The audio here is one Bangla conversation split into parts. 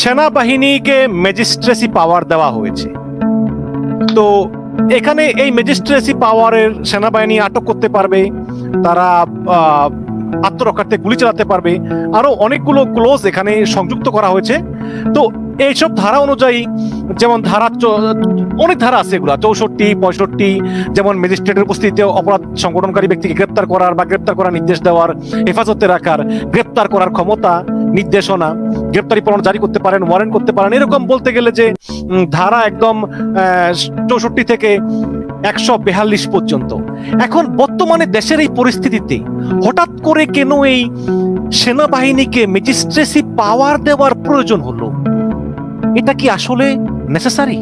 সেনাবাহিনীকে ম্যাজিস্ট্রেসি পাওয়ার দেওয়া হয়েছে। তো এখানে এই ম্যাজিস্ট্রেসি পাওয়ারের সেনাবাহিনী আটক করতে পারবে, তারা আত্মরক্ষার্থে গুলি চালাতে পারবে, আরও অনেকগুলো ক্লোজ এখানে সংযুক্ত করা হয়েছে। তো এইসব ধারা অনুযায়ী, যেমন ধারা অনেক ধারা আছে এগুলা, চৌষট্টি, পঁয়ষট্টি, যেমন ম্যাজিস্ট্রেটের উপস্থিতিতে অপরাধ সংগঠনকারী ব্যক্তিকে গ্রেপ্তার করার বা গ্রেপ্তার করার নির্দেশ দেওয়ার, হেফাজতে রাখার, গ্রেপ্তার করার ক্ষমতা নির্দেশনা গ্রেপ্তারি পরোয়ানা জারি করতে পারেন ওয়ারেন্ট করতে পারেন। এরকম বলতে গেলে যে ধারা একদম চৌষট্টি থেকে একশো বেহাল্লিশ পর্যন্ত। এখন বর্তমানে দেশের এই পরিস্থিতিতে হঠাৎ করে কেন এই সেনাবাহিনীকে ম্যাজিস্ট্রেসি পাওয়ার দেওয়ার প্রয়োজন হলো? এটা কি আসলে নেসেসারি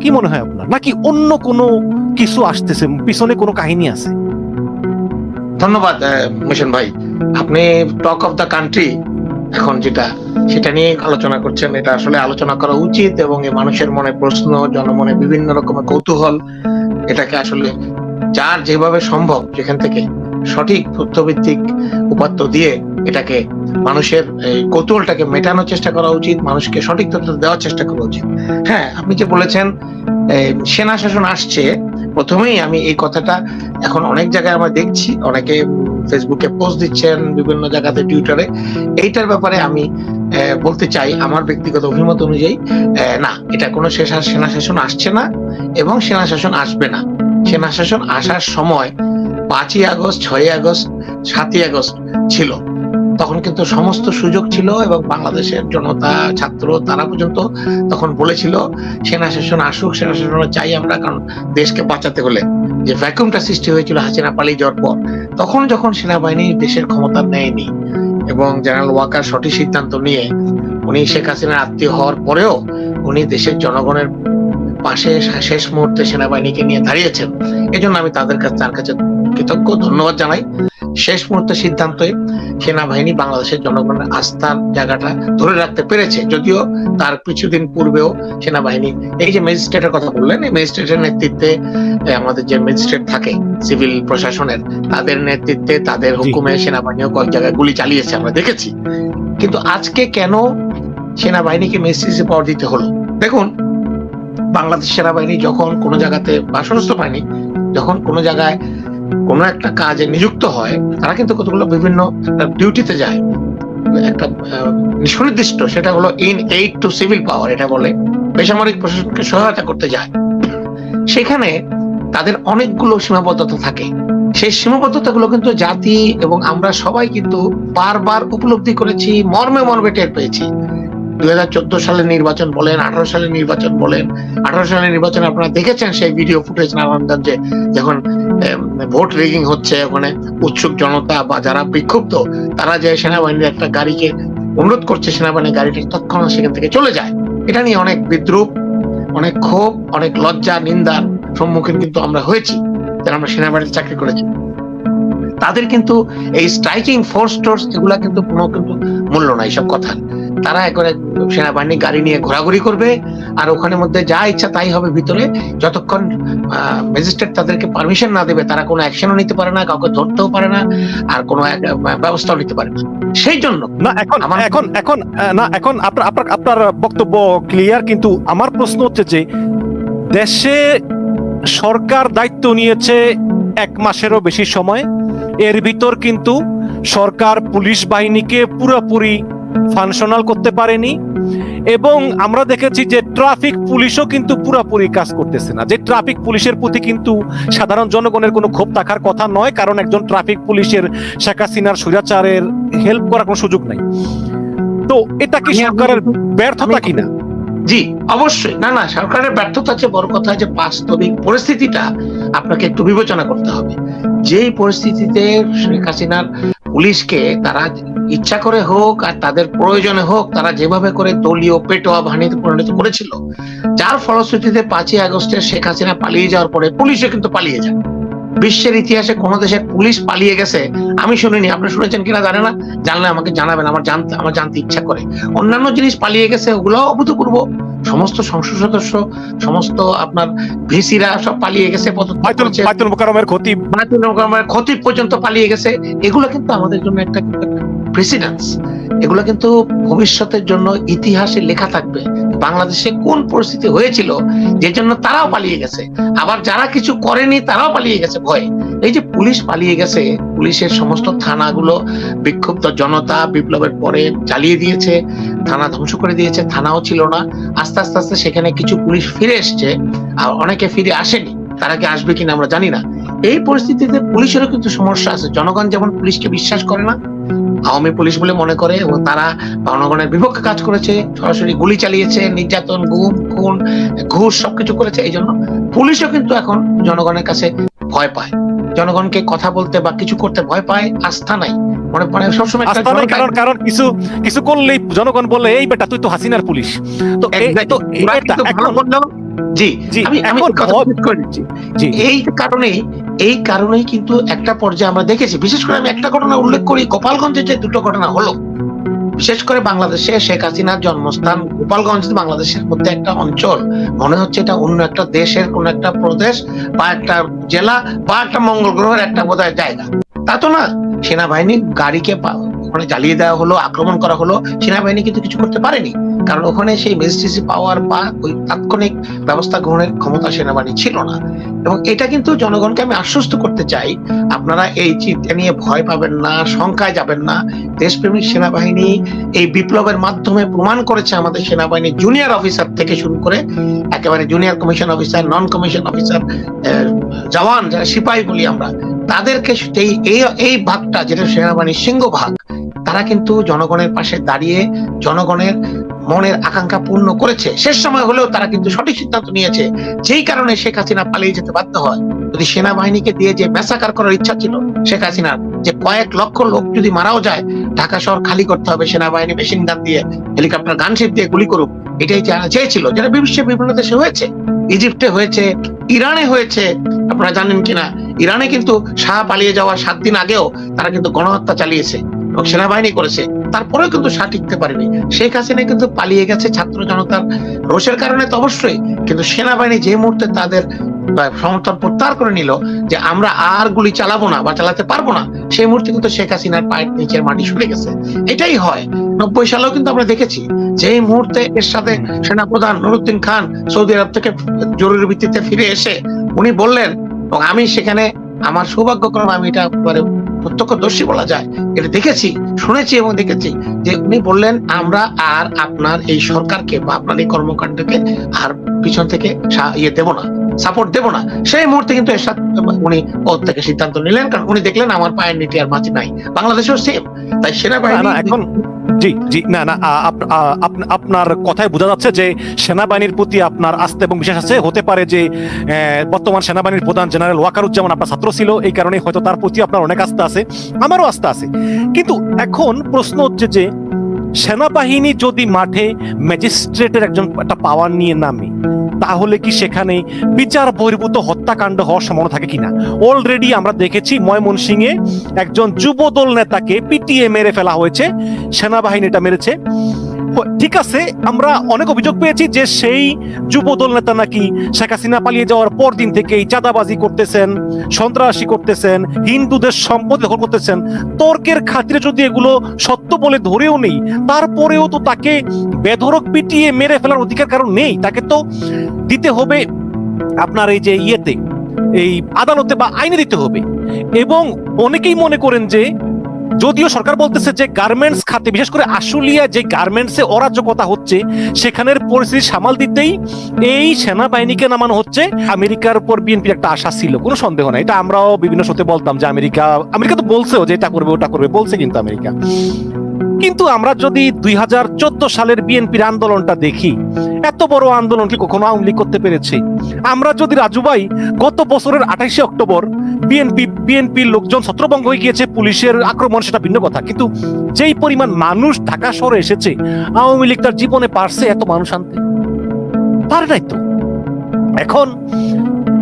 কি মনে হয় আপনার? নাকি অন্য কোনো কিছু আসতেছে? পিছনে কোনো কাহিনী আছে? ধন্যবাদ মিশন ভাই। আপনি টক অফ দ্য কান্ট্রি এখন যেটা সেটা নিয়ে আলোচনা করছেন, এটা আসলে আলোচনা করা উচিত এবং মানুষের মনে প্রশ্ন, জনমনে বিভিন্ন রকমের কৌতূহল, এটাকে আসলে যার যেভাবে সম্ভব যেখান থেকে সঠিক তথ্যভিত্তিক উপাত্ত দিয়ে এটাকে মানুষের কৌতূহলটাকে মেটানোর চেষ্টা করা উচিত, মানুষকে সঠিক তথ্য দেওয়ার চেষ্টা করা উচিত। হ্যাঁ আপনি যে বলেছেন সেনা শাসন আসছে, প্রথমেই আমি এই কথাটা এখন অনেক জায়গায় আমরা দেখছি, অনেকে ফেসবুকে পোস্ট দিচ্ছেন বিভিন্ন জায়গাতে টুইটারে এইটার ব্যাপারে আমি বলতে চাই আমার ব্যক্তিগত অভিমত অনুযায়ী না, এটা কোনো শেষ সেনা শাসন আসছে না এবং সেনা শাসন আসবে না। সেনা শাসন আসার সময় পাঁচই আগস্ট, ছয়ই আগস্ট, সাতই আগস্ট ছিল। তখন কিন্তু সমস্ত সুযোগ ছিল এবং বাংলাদেশের জনতা, ছাত্র তারা পর্যন্ত তখন বলেছিল, সেনা শাসন আসুক, সেনা শাসন চাই আমরা কারণ দেশকে বাঁচাতে হলে। যে ভ্যাকুমটা সৃষ্টি হয়েছিল হাসিনা পালিয়ে যাওয়ার পর, তখন যখন সেনাবাহিনী দেশের ক্ষমতা নেয়নি এবং জেনারেল ওয়াকার সঠিক সিদ্ধান্ত নিয়ে উনি শেখ হাসিনার আত্মীয় হওয়ার পরেও উনি দেশের জনগণের পাশে শেষ মুহূর্তে সেনাবাহিনীকে নিয়ে দাঁড়িয়েছেন, এজন্য আমি তাদের কাছে তার কাছে কৃতজ্ঞ। ধন্যবাদ জানাই। শেষ মুহূর্তে সিদ্ধান্তে সেনাবাহিনী বাংলাদেশের জনগণের আস্থার জায়গাটা ধরে রাখতে পেরেছে। যদিও তার কিছুদিন পূর্বেও সেনাবাহিনী এই যে ম্যাজিস্ট্রেটের কথা বললেন এই ম্যাজিস্ট্রেটের নেতৃত্বে আমাদের যে ম্যাজিস্ট্রেট থাকে সিভিল প্রশাসনের তাদের নেতৃত্বে তাদের হুকুমে সেনাবাহিনীও কয়েক জায়গায় গুলি চালিয়েছে আমরা দেখেছি। কিন্তু আজকে কেন সেনাবাহিনীকে ম্যাজিস্ট্রেসি পাওয়ার দিতে হলো? দেখুন বাংলাদেশ সেনাবাহিনী যখন কোনো জায়গাতে বা সশস্ত্র বাহিনী যখন কোনো জায়গায় কোনো একটা কাজে নিযুক্ত হয়, তারা কিন্তু কতগুলো বিভিন্ন ডিউটিতে যায়। একটা সুনির্দিষ্ট, সেটা হলো in aid to civil power এটা বলে বেসামরিক প্রশাসনকে সহায়তা করতে যায়। সেখানে তাদের অনেকগুলো সীমাবদ্ধতা থাকে। সেই সীমাবদ্ধতাগুলো কিন্তু জাতি এবং আমরা সবাই কিন্তু বারবার উপলব্ধি করেছি, মর্মে মর্মে টের পেয়েছি। দুই হাজার চোদ্দ সালের নির্বাচন বলেন, আঠারো সালের নির্বাচন বলেন, আঠারো সালের নির্বাচন আপনারা দেখেছেন সেই ভিডিও ফুটেজ নারায়ণগঞ্জে যখন ভোট রিগিং হচ্ছে, ওখানে উৎসুক জনতা বা যারা বিক্ষুব্ধ, তারা যে সেনাবাহিনীর একটা গাড়িকে অনুরোধ করছে সেনাবাহিনী গাড়িটি তৎক্ষণাৎ সেখান থেকে চলে যায়। এটা নিয়ে অনেক বিদ্রুপ, অনেক ক্ষোভ, অনেক লজ্জা নিন্দার সম্মুখীন কিন্তু আমরা হয়েছি, যারা আমরা সেনাবাহিনীতে চাকরি করেছি। তাদের কিন্তু এই স্ট্রাইকিং ফোর্স টোর্স এগুলা কিন্তু কোনো কিন্তু মূল্য নাই সব কথা। তারা একবারে সেনাবাহিনী গাড়ি নিয়ে ঘোরাঘুরি করবে আর ওখানে মধ্যে যা ইচ্ছা তাই হবে ভিতরে। যতক্ষণ ম্যাজিস্ট্রেট তাদেরকে পারমিশন না দেবে তারা কোনো অ্যাকশনও নিতে পারে না কাউকে ধরতেও পারে না আর কোনো ব্যবস্থাও নিতে পারে না। সেই জন্য না এখন এখন এখন না এখন আপনার আপনার আপনার বক্তব্য ক্লিয়ার কিন্তু আমার প্রশ্ন হচ্ছে যে দেশে সরকার দায়িত্ব নিয়েছে এক মাসেরও বেশি সময়। এর ভিতর কিন্তু সরকার পুলিশ বাহিনীকে পুরোপুরি ফাংশনাল করতে পারেনি। এবং আমরা দেখেছি যে ট্রাফিক পুলিশও কিন্তু পুরাপুরি কাজ করতেছে না। যে ট্রাফিক পুলিশের প্রতি কিন্তু সাধারণ জনগণের কোনো ক্ষোভ থাকার কথা নয় কারণ একজন ট্রাফিক পুলিশের শেখ হাসিনার সুরাচারের হেল্প করার কোনো সুযোগ নাই। তো এটা কি সরকারের ব্যর্থতা কিনা? জি, অবশ্যই। না না, সরকারের ব্যর্থতা হচ্ছে বড় কথা, যে বাস্তবিক পরিস্থিতিটা আপনাকে একটু বিবেচনা করতে হবে। যেই পরিস্থিতিতে শেখ হাসিনার পুলিশকে তারা ইচ্ছা করে হোক আর তাদের প্রয়োজনে হোক, তারা যেভাবে করে দলীয় পেটোয়া বাহিনীতে পরিণত করেছিল, যার ফলশ্রুতিতে পাঁচই আগস্টে শেখ হাসিনা পালিয়ে যাওয়ার পরে পুলিশও কিন্তু পালিয়ে যায় বিশ্বের ইতিহাসে কোন দেশের পুলিশ পালিয়ে গেছে আমি শুনিনি। আপনি শুনেছেন কিনা জানে না। জানলে আমাকে জানাবেন আমার জানতে আমার জানতে ইচ্ছা করে। অন্যান্য জিনিস পালিয়ে গেছে ওগুলো অভূতপূর্ব। সমস্ত সংসদ সদস্য সমস্ত আপনার ভিসিরা সব পালিয়ে গেছে ক্ষতি পর্যন্ত পালিয়ে গেছে। এগুলো কিন্তু আমাদের জন্য একটা প্রেসিডেন্স এগুলো কিন্তু ভবিষ্যতের জন্য ইতিহাসে লেখা থাকবে। বাংলাদেশে কোন পরিস্থিতি হয়েছিল যে জন্য তারাও পালিয়ে গেছে। আবার যারা কিছু করেনি তারাও পালিয়ে গেছে ভয়ে। এই যে পুলিশ পালিয়ে গেছে, পুলিশের সমস্ত থানাগুলো বিক্ষুব্ধ জনতা বিপ্লবের পরে চালিয়ে দিয়েছে, থানা ধ্বংস করে দিয়েছে, থানাও ছিল না। আস্তে আস্তে আস্তে সেখানে কিছু পুলিশ ফিরে এসছে, আর অনেকে ফিরে আসেনি। তারা কি আসবে কিনা আমরা জানি না। এই পরিস্থিতিতে পুলিশেরও কিন্তু সমস্যা আছে। জনগণ যেমন পুলিশকে বিশ্বাস করে না আওয়ামী পুলিশ বলে মনে করে এবং তারা জনগণের বিপক্ষে কাজ করেছে সরাসরি গুলি চালিয়েছে নির্যাতন গুম খুন ঘুষ সবকিছু করেছে এই জন্য পুলিশও কিন্তু এখন জনগণের কাছে ভয় পায়। জনগণকে কথা বলতে বা কিছু করতে ভয় পায় আস্থা নাই। মনে পড়ে সবসময় আস্থা নাই কারণ কারণ কিছু কিছু করলেই জনগণ বলে এই বেটা তুই তো হাসিনার পুলিশ। তো জি জি আমি কথা জি। এই কারণেই এই কারণেই কিন্তু একটা পর্যায়ে আমরা দেখেছি, বিশেষ করে আমি একটা ঘটনা উল্লেখ করি, গোপালগঞ্জে যে দুটো ঘটনা হলো, বিশেষ করে বাংলাদেশে শেখ হাসিনার জন্মস্থান গোপালগঞ্জ, বাংলাদেশের মধ্যে একটা অঞ্চল। মনে হচ্ছে এটা অন্য একটা দেশের কোন একটা প্রদেশ বা একটা জেলা বা একটা মঙ্গল গ্রহের একটা বোধহয় জায়গা। তা তো না, সেনাবাহিনী গাড়িকে ওখানে জ্বালিয়ে দেওয়া হলো, আক্রমণ করা হলো, সেনাবাহিনী কিন্তু কিছু করতে পারেনি। কারণ ওখানে সেই ম্যাজিস্ট্রেসি পাওয়ার বা ওই তাৎক্ষণিক ব্যবস্থা গ্রহণের ক্ষমতা সেনাবাহিনী ছিল না। এবং এটা কিন্তু জনগণকে আমি আশ্বস্ত করতে চাই, আপনারা এই চিন্তা নিয়ে ভয় পাবেন না, শঙ্কায় যাবেন না। দেশপ্রেমিক সেনাবাহিনী এই বিপ্লবের মাধ্যমে প্রমাণ করেছে আমাদের সেনাবাহিনী জুনিয়র অফিসার থেকে শুরু করে, একেবারে junior commission officer non commission officer jawan, যারা সিপাহী বলি আমরা, তাদেরকে এই- এই ভাগটা, যেটা সেনাবাহিনীর সিংহ ভাগ তারা কিন্তু জনগণের পাশে দাঁড়িয়ে জনগণের মনের আকাঙ্ক্ষা পূর্ণ করেছে। শেষ সময় হলেও তারা কিন্তু সঠিক সিদ্ধান্ত নিয়েছে। যেই কারণে শেখ হাসিনা পালিয়ে যেতে বাধ্য হয়। যদি সেনাবাহিনীকে দিয়ে যে ম্যাসাকার করার ইচ্ছা ছিল, শেখ হাসিনার যে কয়েক লক্ষ লোক যদি মারাও যায়, ঢাকা শহর খালি করতে হবে সেনাবাহিনী মেশিন গান দিয়ে হেলিকপ্টার গানশিপ দিয়ে গুলি করুক, এটাই যারা চেয়েছিল যেটা বিশ্বের বিভিন্ন দেশে হয়েছে ইজিপ্টে হয়েছে, ইরানে হয়েছে, আপনারা জানেন কিনা, ইরানে কিন্তু শাহ পালিয়ে যাওয়ার সাত দিন আগেও তারা কিন্তু গণহত্যা চালিয়েছে। সেনাবাহিনী করেছে। তারপরেও কিন্তু শাহ টিকতে পারেনি। শেখ হাসিনা কিন্তু পালিয়ে গেছে ছাত্র জনতার রোষের কারণে তো অবশ্যই। কিন্তু সেনাবাহিনী যে মুহূর্তে তাদের সমর্থন প্রত্যাহার করে নিল যে আমরা আর গুলি চালাবো না বা চালাতে পারব না সেই মুহূর্তে কিন্তু শেখ হাসিনার পায়ের নিচের মাটি সরে গেছে। এটাই হয়। নব্বই সালেও কিন্তু আমরা দেখেছি যে এই মুহূর্তে এর সাথে সেনাপ্রধান নুরুদ্দিন খান সৌদি আরব থেকে জরুরি ভিত্তিতে ফিরে এসে উনি বললেন এবং আমি সেখানে আমার সৌভাগ্যক্রমে আমি এটা প্রত্যক্ষদর্শী বলা যায়। এটা দেখেছি, শুনেছি এবং দেখেছি যে উনি বললেন, আমরা আর আপনার এই সরকারকে বা আপনার এই কর্মকাণ্ডকে আর পিছন থেকে ইয়ে দেব না। সাপোর্ট দেব না। সেই মুহূর্তে কিন্তু এরশাদ উনি পদ থেকে সিদ্ধান্ত নিলেন? কারণ উনি দেখলেন আমার পায়ের নিচে আর মাটি নাই। বাংলাদেশেও সেম তাই সেনাবাহিনী এখন জি জি না না আপনার কথায় বোঝা যাচ্ছে যে সেনাবাহিনীর প্রতি আপনার আস্থা এবং বিশ্বাস আছে। হতে পারে যে বর্তমান সেনাবাহিনীর প্রধান জেনারেল ওয়াকারুজ্জামান আপনার ছাত্র ছিল। এই কারণে হয়তো তার প্রতি আপনার অনেক আস্থা আছে। আমারও আস্থা আছে। কিন্তু এখন প্রশ্ন হচ্ছে যে সেনাবাহিনী যদি মাঠে ম্যাজিস্ট্রেটের একজন একটা পাওয়ার নিয়ে নামে, তাহলে কি সেখানে বিচার বহির্ভূত হত্যাকাণ্ড হওয়ার সম্ভাবনা থাকে কিনা? অলরেডি আমরা দেখেছি ময়মনসিংহে একজন যুবদল নেতাকে পিটিএ মেরে ফেলা হয়েছে, সেনাবাহিনীটা মেরেছে। ঠিক আছে, আমরা অনেক অভিযোগ পেয়েছি যে সেই যুবদল নেতা নাকি শেখ হাসিনা পালিয়ে যাওয়ার পর দিন থেকেই চাঁদাবাজি করতেছেন, সন্ত্রাসী করতেছেন, হিন্দুদের সম্পদ দখল করতেছেন। তর্কের খাতিরে যদি এগুলো সত্য বলে ধরেও নেই, তারপরেও তো তাকে বেধরক পিটিয়ে মেরে ফেলার অধিকার কারণ নেই। তাকে তো দিতে হবে আপনার এই যে ইয়েতে, এই আদালতে বা আইনে দিতে হবে। এবং অনেকেই মনে করেন যে যদিও সরকার বলতেছে যে গার্মেন্টস খাতে, বিশেষ করে আশুলিয়া যে গার্মেন্টসে অরাজকতা হচ্ছে, সেখানের পরিস্থিতি সামাল দিতেই এই সেনাবাহিনীকে নামানো হচ্ছে। আমেরিকার উপর বিএনপির একটা আশা ছিল, কোনো সন্দেহ নাই। এটা আমরাও বিভিন্ন সাথে বলতাম যে আমেরিকা আমেরিকা তো বলছেও যে এটা করবে, ওটা করবে, বলছে কিন্তু আমেরিকা। কিন্তু আমরা যদি দুই হাজার চোদ্দ সালের বিএনপির আন্দোলনটা দেখি এত বড় আন্দোলন কি কখনো আওয়ামী লীগ করতে পেরেছে? আমরা যদি রাজু ভাই গত বছরের আঠাইশে অক্টোবর বিএনপি বিএনপির লোকজন ছত্রভঙ্গ হয়ে গিয়েছে পুলিশের আক্রমণ সেটা ভিন্ন কথা। কিন্তু যেই পরিমাণ মানুষ ঢাকা শহরে এসেছে আওয়ামী লীগ তার জীবনে পারছে এত মানুষ আনতে? পারে নাই তো। এখন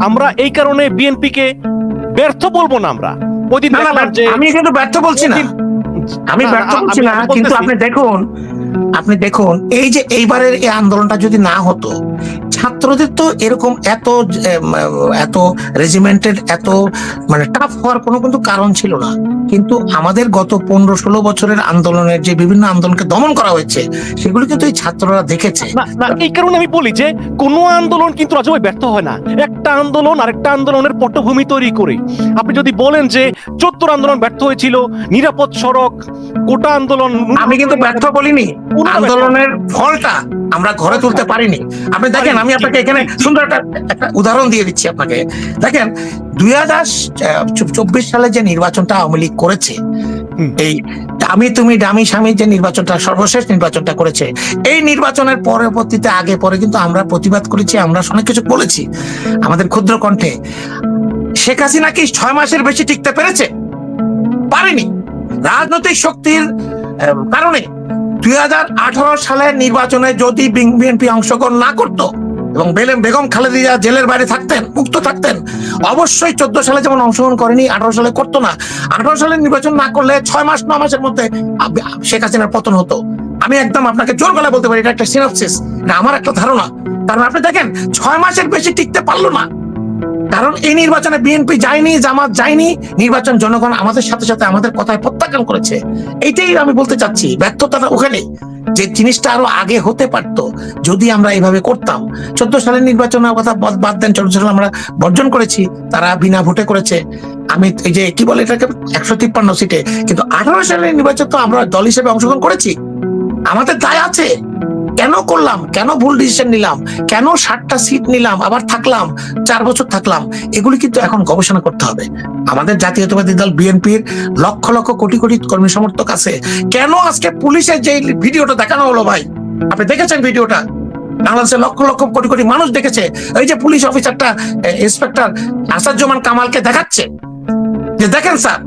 আমরা এই কারণে বিএনপিকে ব্যর্থ বলব না আমরা। ওই দিন আমি কিন্তু ব্যর্থ বলছি না। আমি ব্যর্থ করছি না কিন্তু আপনি দেখুন আপনি দেখুন এই যে এইবারের এই আন্দোলনটা যদি না হতো ছাত্রদের তো এরকম এত এত রেজিমেন্টেড এত মানে টাফ হওয়ার কোনো কিন্তু কারণ ছিল না। কিন্তু আমাদের গত পনেরো ষোলো বছরের আন্দোলনের যে বিভিন্ন আন্দোলনকে দমন করা হয়েছে সেগুলি কিন্তু এই ছাত্ররা দেখেছে। এই কারণে আমি বলি যে কোনো আন্দোলন কিন্তু রাজু ভাই ব্যর্থ হয় না। একটা আন্দোলন আরেকটা আন্দোলনের পটভূমি তৈরি করে। আপনি যদি বলেন যে চোদ্দোর আন্দোলন ব্যর্থ হয়েছিল নিরাপদ সড়ক কোটা আন্দোলন আমি কিন্তু ব্যর্থ বলিনি। আন্দোলনের ফলটা আমরা ঘরে তুলতে পারিনি। আপনি দেখেন আমি আপনাকে এখানে সুন্দর একটা একটা উদাহরণ দিয়ে দিচ্ছি আপনাকে। দেখেন দুই হাজার চব্বিশ সালে যে নির্বাচনটা আওয়ামী লীগ করেছে। এই আমি তুমি ডামি স্বামী যে নির্বাচনটা সর্বশেষ নির্বাচনটা করেছে এই নির্বাচনের পরবর্তীতে আগে পরে কিন্তু আমরা প্রতিবাদ করেছি আমরা অনেক কিছু বলেছি আমাদের ক্ষুদ্র কণ্ঠে। শেখ হাসিনা কি ছয় মাসের বেশি টিকতে পেরেছে? পারেনি। রাজনৈতিক শক্তির কারণে দুই হাজার আঠারো সালের নির্বাচনে যদি বিএনপি অংশগ্রহণ না করত এবং বেলেম বেগম খালেদা জেলের বাইরে থাকতেন, মুক্ত থাকতেন, অবশ্যই চোদ্দ সালে যেমন অংশগ্রহণ করেনি, আঠারো সালে করতো না। আঠারো সালে নির্বাচন না করলে ছয় মাস, ন মাসের মধ্যে শেখ হাসিনার পতন হতো। আমি একদম আপনাকে জোর গলায় বলতে পারি, এটা একটা সিনপসিস এটা আমার একটা ধারণা। কারণ আপনি দেখেন, ছয় মাসের বেশি টিকতে পারল না। কারণ এই নির্বাচনে বিএনপি যায়নি, জামাত যায়নি, নির্বাচন জনগণ আমাদের সাথে সাথে আমাদের কথায় প্রত্যাখ্যান করেছে। এইটাই আমি বলতে চাচ্ছি, ব্যর্থতাটা ওখানে যে জিনিসটা আরও আগে হতে পারতো, যদি আমরা এইভাবে করতাম। চোদ্দ সালের নির্বাচনের কথা বাদ- দেন চোদ্দ সালে আমরা বর্জন করেছি, তারা বিনা ভোটে করেছে। আমি এই যে, কি বলে এটাকে? একশো তিপ্পান্ন সিটে। কিন্তু আঠারো সালের নির্বাচন তো আমরা দল হিসেবে অংশগ্রহণ করেছি। আমাদের দায় আছে। কেন করলাম? কেন ভুল ডিসিশন নিলাম? কেন ষাটটা সিট নিলাম? আবার থাকলাম, চার বছর থাকলাম? এগুলি কিন্তু এখন গবেষণা করতে হবে। আমাদের জাতীয়তাবাদী দল বিএনপির লক্ষ লক্ষ কোটি কোটি কর্মী সমর্থক আছে। কেন আজকে পুলিশের যে ভিডিওটা দেখানো হলো ভাই? আপনি দেখেছেন ভিডিওটা? বাংলাদেশের লক্ষ লক্ষ কোটি কোটি মানুষ দেখেছে। এই যে পুলিশ অফিসারটা ইন্সপেক্টর আসাদুজ্জামান কামালকে দেখাচ্ছে। যে দেখেন স্যার,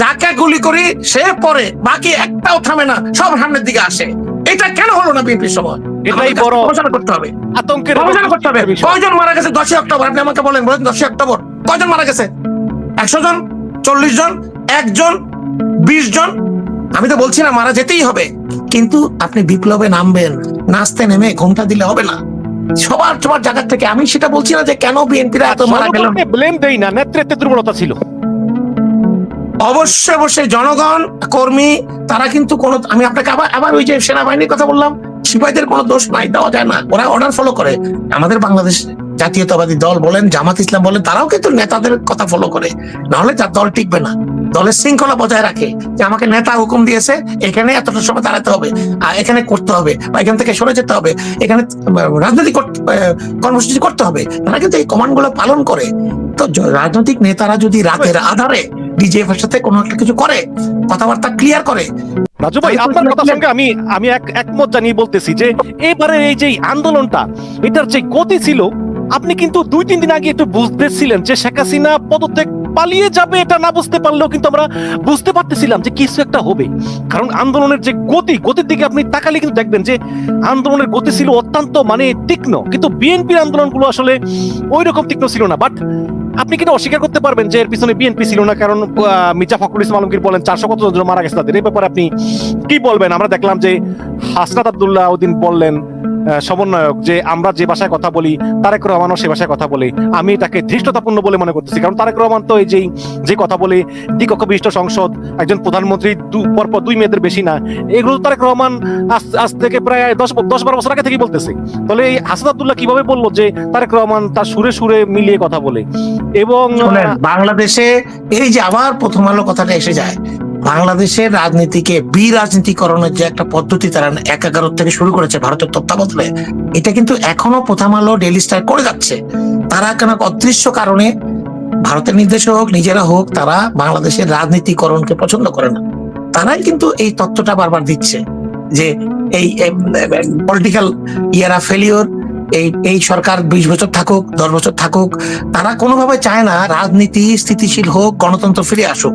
যাকে গুলি করি সে পরে বাকি একটাও থামে না, সব সামনের দিকে আসে। এটা কেন হলো না বিএনপির সময় এটাই বড় গবেষণা করতে হবে। আতঙ্কের গবেষণা করতে হবে। কয়জন মারা গেছে? দশই অক্টোবর। আপনি আমাকে বলেন বলেন দশই অক্টোবর। কয়জন মারা গেছে? একশো জন? চল্লিশ জন? একজন বিশ জন? আমি তো বলছি না মারা যেতেই হবে। কিন্তু আপনি বিপ্লবে নামবেন নাচতে নেমে ঘুমটা দিলে হবে না। সবার সবার জায়গা থেকে আমি সেটা বলছি না যে কেন বিএনপিরা এত মারা গেল। ব্লেম দেই না নেতৃত্বে দুর্বলতা ছিল। অবশ্যই অবশ্যই জনগণ, কর্মী, তারা কিন্তু কোনো, আমি আপনাকে আবার আবার ওই যে সেনাবাহিনীর কথা বললাম, সিপাহীদের কোনো দোষ নাই, দেওয়া যায় না, ওরা অর্ডার ফলো করে। আমাদের বাংলাদেশ জাতীয়তাবাদী দল বলেন, জামাত ইসলাম বলেন, তারাও কিন্তু নেতাদের কথা ফলো করে। নাহলে তার দল টিকবে না। দলের শৃঙ্খলা বজায় রাখে। যে আমাকে নেতা হুকুম দিয়েছে, এখানে এতটা সময় দাঁড়াতে হবে, আর এখানে করতে হবে, বা এখান থেকে সরে যেতে হবে, এখানে রাজনৈতিক কর্মসূচি করতে হবে, তারা কিন্তু এই কমান্ড পালন করে। তো রাজনৈতিক নেতারা যদি রাতের আধারে ডিজিএফ এর সাথে কোনো একটা কিছু করে কথাবার্তা ক্লিয়ার করে। রাজু ভাই আপনার কথার সঙ্গে আমি আমি এক একমত জানিয়ে বলতেছি যে এবারে এই যে আন্দোলনটা এটার যে গতি ছিল আপনি কিন্তু দুই তিন দিন আগে একটু বুঝতেছিলেন যে শেখ হাসিনা পদত্যাগ পালিয়ে যাবে এটা না বুঝতে পারলেও কিন্তু আমরা বুঝতে পারতেছিলাম যে কিছু একটা হবে। কারণ আন্দোলনের যে গতি, গতির দিকে আপনি তাকালে কিন্তু দেখবেন যে আন্দোলনের গতি ছিল অত্যন্ত মানে তীক্ষ্ণ। কিন্তু বিএনপির আন্দোলনগুলো আসলে ওই রকম তীক্ষ্ণ ছিল না। বাট আপনি কিন্তু অস্বীকার করতে পারবেন যে এর পিছনে বিএনপি ছিল না। কারণ মির্জা ফখরুল ইসলাম আলমগীর বলেন, চারশো কত জন মারা গেছে তাদের। এই ব্যাপারে আপনি কি বলবেন? আমরা দেখলাম যে হাসনাত আব্দুল্লাহ ওদিন বললেন সমন্বয়ক যে আমরা যে ভাষায় কথা বলি, তারেক রহমানও সে ভাষায় কথা বলে। আমি এটাকে ধৃষ্টতাপূর্ণ বলে মনে করতেছি। কারণ তারেক রহমান তো এই যে যে কথা বলে দ্বিকক্ষ বিশিষ্ট সংসদ, একজন প্রধানমন্ত্রী দু- পরপর দুই মেয়েদের বেশি না, এগুলো তারেক রহমান আজ আজ থেকে প্রায় দশ দশ বারো বছর আগে থেকেই বলতেছে। তাহলে এই হাসান আব্দুল্লাহ কীভাবে বলল যে তারেক রহমান তার সুরে সুরে মিলিয়ে কথা বলে? এবং বাংলাদেশে এই যে আবার প্রথম আলো কথাটা এসে যায়। বাংলাদেশের রাজনীতিকে বি রাজনীতিকরণের যে একটা পদ্ধতি তারা এক এগারো থেকে শুরু করেছে ভারতের তত্ত্বাবধানে, এটা কিন্তু এখনও প্রথম আলো ডেলি স্টার করে যাচ্ছে। তারা কেন অদৃশ্য কারণে ভারতের নির্দেশে হোক, নিজেরা হোক, তারা বাংলাদেশের রাজনীতিকরণকে পছন্দ করে না। তারাই কিন্তু এই তত্ত্বটা বারবার দিচ্ছে যে এই পলিটিক্যাল ইয়ারা ফেলিওর এই এই সরকার বিশ বছর থাকুক, দশ বছর থাকুক, তারা কোনোভাবে চায় না রাজনীতি স্থিতিশীল হোক, গণতন্ত্র ফিরে আসুক।